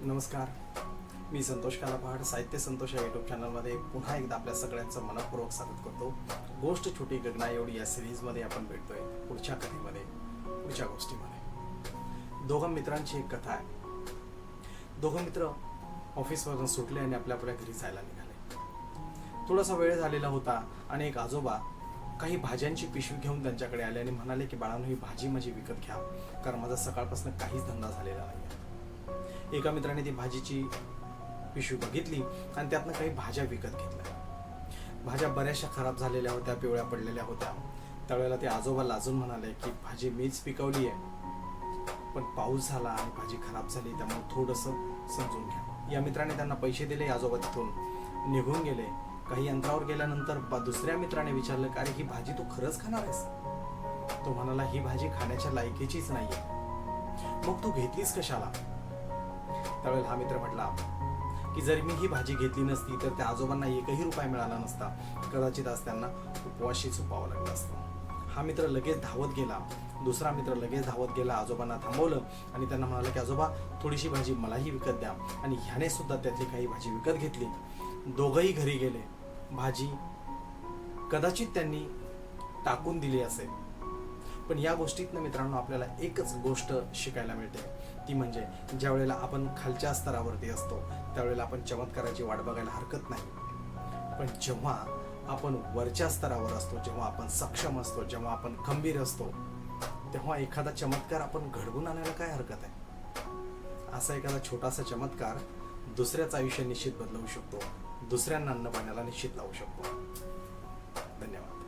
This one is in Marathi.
नमस्कार. मी संतोष कालापहाड साहित्य संतोष या युट्यूब चॅनलमध्ये पुन्हा एकदा आपल्या सगळ्यांचं मनपूर्वक स्वागत करतो. गोष्ट छोटी गगना एवढी या सिरीजमध्ये आपण भेटतोय पुढच्या कथेमध्ये पुढच्या गोष्टीमध्ये. दोघं मित्रांची एक कथा आहे. दोघं मित्र ऑफिसवरून सुटले आणि आपल्या आपल्या घरी जायला निघाले. थोडासा वेळ झालेला होता आणि एक आजोबा काही भाज्यांची पिशवी घेऊन त्यांच्याकडे आले आणि म्हणाले की बाळांनो ही भाजी माझी विकत घ्या कारण माझा सकाळपासून काहीच धंदा झालेला नाही एका मित्राने ती भाजीची पिशवी बघितली आणि त्यातनं काही भाज्या विकत घेतल्या. भाज्या बऱ्याचशा खराब झालेल्या होत्या पिवळ्या पडलेल्या होत्या. त्यावेळेला ते आजोबा लाजून म्हणाले की भाजी मीच पिकवली आहे. पण पाऊस झाला आणि भाजी खराब झाली त्यामुळे थोडंसं समजून घ्या. या मित्राने त्यांना पैसे दिले आजोबा तिथून निघून गेले. काही अंतरावर गेल्यानंतर दुसऱ्या मित्राने विचारलं का रे ही भाजी तू खरंच खाणार आहेस? तो म्हणाला ही भाजी खाण्याच्या लायकीचीच नाहीये. मग तू घेतलीस कशाला? त्यावेळेला हा मित्र म्हटला की जरी मी ही भाजी घेतली नसती तर त्या आजोबांना एकही रुपया मिळाला नसता. कदाचित आज त्यांना उपवाशी झोपावं लागलं असतं. हा मित्र लगेच धावत गेला. दुसरा मित्र लगेच धावत गेला. आजोबांना थांबवलं आणि त्यांना म्हणाला की आजोबा थोडीशी भाजी मलाही विकत द्या. आणि ह्याने सुद्धा त्यातली काही भाजी विकत घेतली. दोघंही घरी गेले. भाजी कदाचित त्यांनी टाकून दिली असेल. पण या गोष्टीतनं मित्रांनो आपल्याला एकच गोष्ट शिकायला मिळते. ती म्हणजे ज्या वेळेला आपण खालच्या स्तरावरती असतो त्यावेळेला आपण चमत्काराची वाट बघायला हरकत नाही. पण जेव्हा आपण वरच्या स्तरावर असतो जेव्हा आपण सक्षम असतो जेव्हा आपण खंबीर असतो तेव्हा एखादा चमत्कार आपण घडवून आणायला काय हरकत आहे? असा एखादा छोटासा चमत्कार दुसऱ्याचं आयुष्य निश्चित बदलवू शकतो दुसऱ्यांना अन्न पाण्याला निश्चित लावू शकतो. धन्यवाद.